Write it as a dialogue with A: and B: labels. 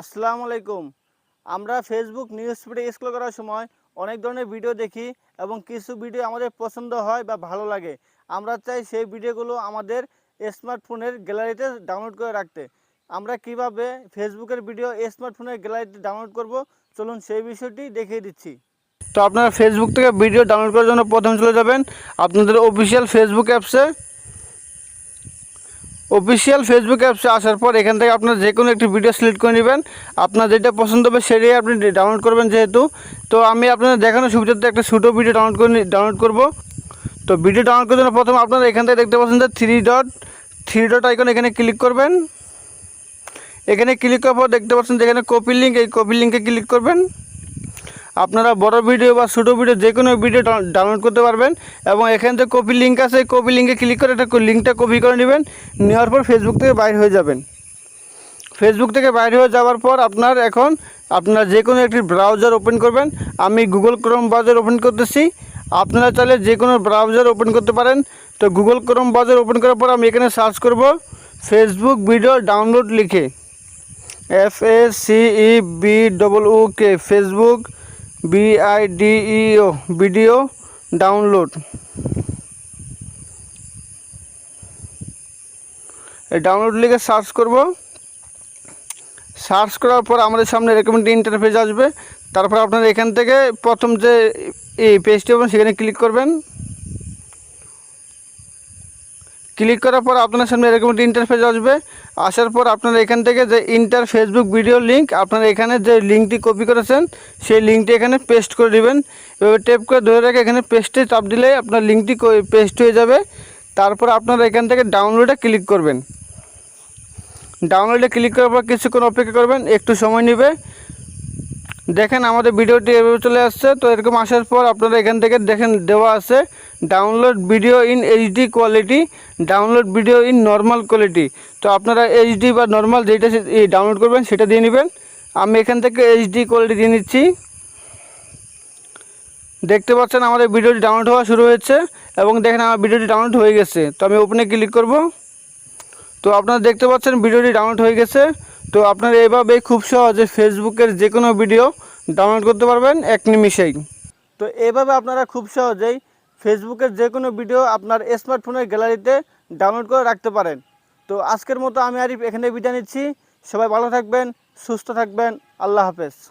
A: আসসালামু আলাইকুম। আমরা ফেসবুক নিউজ ফিডে স্ক্রল করার সময় অনেক ধরনের ভিডিও দেখি এবং কিছু ভিডিও আমাদের পছন্দ হয় বা ভালো লাগে। আমরা চাই সেই ভিডিওগুলো আমাদের স্মার্টফোনের গ্যালারিতে ডাউনলোড করে রাখতে। আমরা কীভাবে ফেসবুকের ভিডিও স্মার্টফোনের গ্যালারিতে ডাউনলোড করব? চলুন সেই বিষয়টি দেখিয়ে দিচ্ছি। তো আপনারা ফেসবুক থেকে ভিডিও ডাউনলোড করার জন্য প্রথম চলে যাবেন। আপনাদের অফিসিয়াল ফেসবুক অ্যাপসে অফিসিয়াল ফেসবুক অ্যাপসে আসার পর এখান থেকে আপনার যে কোনো একটি ভিডিও সিলেক্ট করে নেবেন। আপনার যেটা পছন্দ হবে সেটাই আপনি ডাউনলোড করবেন যেহেতু। তো আমি আপনাদের দেখানোর সুবিধাতে একটা ছোটো ভিডিও ডাউনলোড করে ডাউনলোড করব। তো ভিডিও ডাউনলোড করার জন্য প্রথম আপনারা এখান থেকে দেখতে পাচ্ছেন যে three dot three dot icon এখানে ক্লিক করবেন। এখানে ক্লিক করার পর দেখতে পাচ্ছেন যে এখানে কপি লিঙ্ক এই কপি লিঙ্কে ক্লিক করবেন। আপনারা বড় ভিডিও বা ছোটো ভিডিও যে কোনো ভিডিও ডাউনলোড করতে পারবেন এবং এখানে যে কপি লিঙ্ক আছে কপি লিঙ্কে ক্লিক করে একটা লিঙ্কটা কপি করে নেবেন, নেওয়ার পর ফেসবুক থেকে বাইর হয়ে যাবেন। ফেসবুক থেকে বাইর হয়ে যাওয়ার পর আপনার এখন আপনার যে কোনো একটি ব্রাউজার ওপেন করবেন। আমি গুগল ক্রোম ব্রাউজার ওপেন করতেছি। আপনারা চাইলে যে কোনো ব্রাউজার ওপেন করতে পারেন। তো গুগল ক্রোম ব্রাউজার ওপেন করার পর আমি এখানে সার্চ করব ফেসবুক ভিডিও ডাউনলোড লিখে। F A C E B double O K Facebook V I D E O video download. এই ডাউনলোড লিখে সার্চ করব। সার্চ করার পর আমাদের সামনে একটি ইন্টারফেস আসবে। তারপর আপনারা এখান থেকে প্রথম যে এই পেজটি হবে সেখানে ক্লিক করবেন। ক্লিক করার পর আপনার সামনে এরকম একটি ইন্টারফেস আসবে। আসার পর আপনারা এখান থেকে যে ইন্টার ফেসবুক ভিডিও লিঙ্ক আপনারা এখানে যে লিঙ্কটি কপি করেছেন, সেই লিঙ্কটি এখানে পেস্ট করে দিবেন। এভাবে টেপ করে ধরে রেখে এখানে পেস্টে চাপ দিলে আপনার লিঙ্কটি পেস্ট হয়ে যাবে। তারপর আপনারা এখান থেকে ডাউনলোডে ক্লিক করবেন। ডাউনলোডে ক্লিক করার পর কিছুক্ষণ অপেক্ষা করবেন, একটু সময় নেবে। দেখেন আমাদের ভিডিওটি এভাবে চলে আসছে, তো এরকম আসার পর আপনারা এখান থেকে দেখেন দেওয়া আছে download video in HD quality download video in normal quality তো আপনারা এইচডি বা নর্মাল যেটা ডাউনলোড করবেন, সেটা দিয়ে নেবেন। আমি এখান থেকে এইচডি কোয়ালিটি দিয়ে নিচ্ছি। দেখতে পাচ্ছেন আমাদের ভিডিওটি ডাউনলোড হওয়া শুরু হয়েছে এবং দেখেন আমার ভিডিওটি ডাউনলোড হয়ে গেছে। তো আমি ওপেনে ক্লিক করব। তো আপনারা দেখতে পাচ্ছেন ভিডিওটি ডাউনলোড হয়ে গেছে। তো আপনারা এভাবে খুব সহজে ফেসবুকের যে কোনো ভিডিও ডাউনলোড করতে পারবেন এক নিমিষেই। তো এভাবে আপনারা খুব সহজেই ফেসবুকের যে কোনো ভিডিও আপনার স্মার্টফোনের গ্যালারিতে ডাউনলোড করে রাখতে পারেন। তো আজকের মতো আমি আরিফ এখানে বিদায় নিচ্ছি। সবাই ভালো থাকবেন, সুস্থ থাকবেন। আল্লাহ হাফেজ।